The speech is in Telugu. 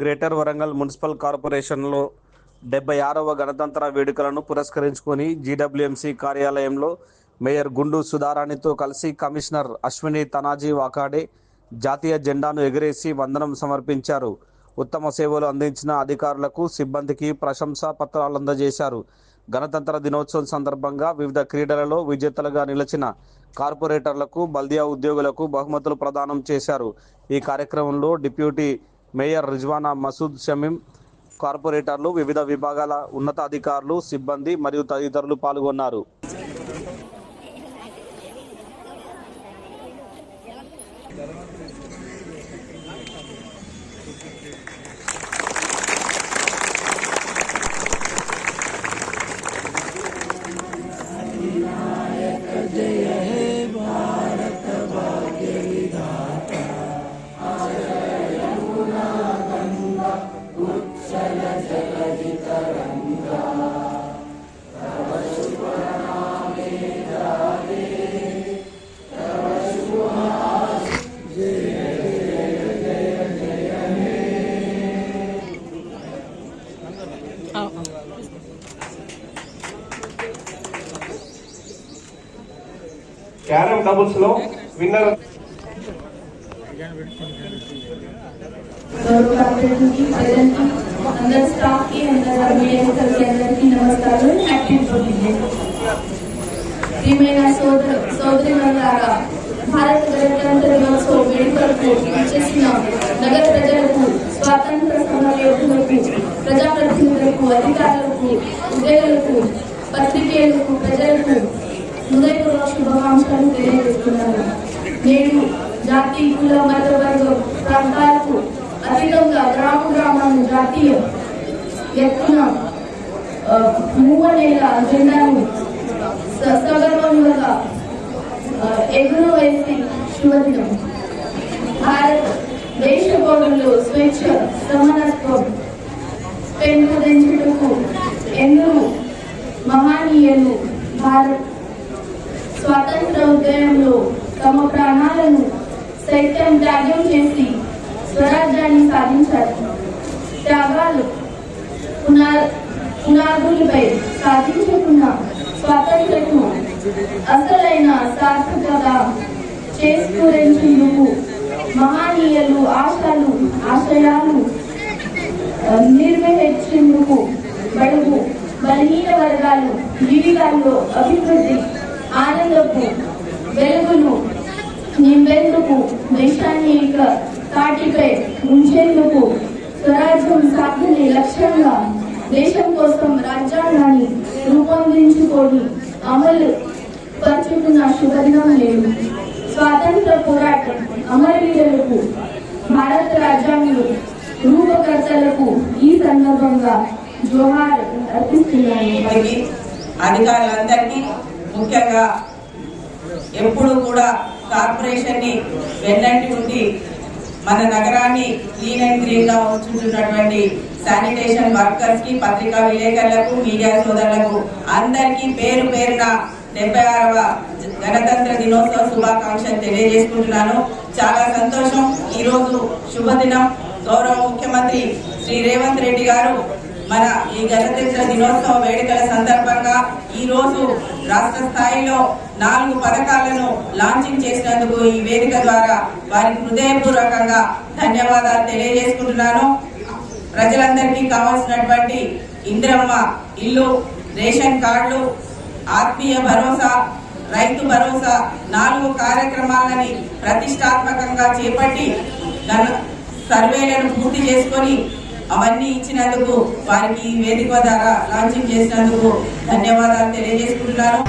గ్రేటర్ వరంగల్ మున్సిపల్ కార్పొరేషన్లో డెబ్బై ఆరవ గణతంత్ర వేడుకలను పురస్కరించుకొని జీడబ్ల్యూఎంసీ కార్యాలయంలో మేయర్ గుండు సుధారాణితో కలిసి కమిషనర్ అశ్విని తనాజీ వాకాడే జాతీయ జెండాను ఎగరేసి వందనం సమర్పించారు. ఉత్తమ సేవలు అందించిన అధికారులకు సిబ్బందికి ప్రశంసా పత్రాలు అందజేశారు. గణతంత్ర దినోత్సవం సందర్భంగా వివిధ క్రీడలలో విజేతలుగా నిలిచిన కార్పొరేటర్లకు బల్దియా ఉద్యోగులకు బహుమతులు ప్రదానం చేశారు. ఈ కార్యక్రమంలో డిప్యూటీ మేయర్ రిజ్వానా మసూద్ షమీం కార్పొరేటర్లు వివిధ విభాగాల ఉన్నతాధికారులు సిబ్బంది మరియు తదితరులు పాల్గొన్నారు. క్యారమ్ డబుల్స్లో విన్నర్ గౌరవ కార్పొరేటర్కి ప్రజలకి అందరి స్టాఫ్కి అందరి విలేకరులకి అందరికీ నమస్కారం హ్యాపీ బర్త్డే ప్రియమైన సోదరు సోదరిమణులారా భారత గణతంత్ర దినోత్సవ వేడుకలకు చేసిన నగర ప్రజలకు స్వాతంత్ర సమర యోధులకు ప్రజాప్రతినిధులకు అధికారులకు ఉద్యోగులకు పత్రికేయులకు ప్రజలకు హృదయపూర్వక శుభాకాంక్షలు తెలియజేస్తున్నాను నేడు జాతి కుల మత వర్గం ప్రాంతాలకు అధికంగా గ్రామ గ్రామాలను జాతీయ ఎత్తున మూవనేల జెండాను సగర్వంగా ఎగురు వేసి శుభదినం భారత్ దేశ పౌరులు స్వేచ్ఛ సమానత్వం పెంపొందించుటకు ఎందరో మహనీయులు భారత్ స్వాతంత్ర ఉద్యమంలో తమ ప్రాణాలను సైతం త్యాగం చేసి స్వరాజ్యాన్ని సాధించారు. త్యాగాలు పునా పునాదులపై సాధించుకున్న స్వాతంత్రము అసలైన సార్థకత చేసుకునేందుకు మహనీయులు ఆశలు ఆశయాలు నిర్వహించేందుకు బడుగు బలహీన వర్గాలు జీవితాల్లో అభివృద్ధి ఆనందపు వెలుగును నింపేందుకు దేశాన్ని ఇక తాటిపై ఉంచేందుకు స్వరాజ్యం సాధనే లక్ష్యంగా దేశం కోసం రాజ్యాంగాన్ని రూపొందించుకొని అమలు పరుచుకున్న శుభదినం లేదు. స్వాతంత్ర పోరాటం అమరవీరులకు భారత రాజ్యాంగం రూపకర్తలకు ఈ సందర్భంగా జోహార్ అర్పిస్తున్నాను. అధికారులందరికీ ముఖ్యంగా ఎప్పుడు కూడా కార్పొరేషన్ని వెన్నంటి ఉండి మన నగరాన్ని క్లీన్ అండ్ గ్రీన్గా ఉంచుతున్నటువంటి శానిటేషన్ వర్కర్స్కి పత్రికా విలేకరులకు మీడియా సోదరులకు అందరికీ పేరు పేరున డెబ్బై ఆరవ గణతంత్ర దినోత్సవ శుభాకాంక్షలు తెలియజేసుకుంటున్నాను. చాలా సంతోషం. ఈరోజు శుభదినం. గౌరవ ముఖ్యమంత్రి శ్రీ రేవంత్ రెడ్డి గారు మన ఈ గణతంత్ర దినోత్సవ వేడుకల సందర్భంగా ఈ రోజు రాష్ట్ర స్థాయిలో నాలుగు పథకాలను లాంచింగ్ చేసినందుకు ఈ వేదిక ద్వారా వారికి హృదయపూర్వకంగా ధన్యవాదాలు తెలియజేసుకుంటున్నాను. ప్రజలందరికీ కావాల్సినటువంటి ఇంద్రమ్మ ఇల్లు రేషన్ కార్డులు ఆత్మీయ భరోసా రైతు భరోసా నాలుగు కార్యక్రమాలని ప్రతిష్టాత్మకంగా చేపట్టి సర్వేలను పూర్తి చేసుకొని అవన్నీ ఇచ్చినందుకు వారికి వేదిక ద్వారా లాంచింగ్ చేసినందుకు ధన్యవాదాలు తెలియజేసుకుంటున్నాను.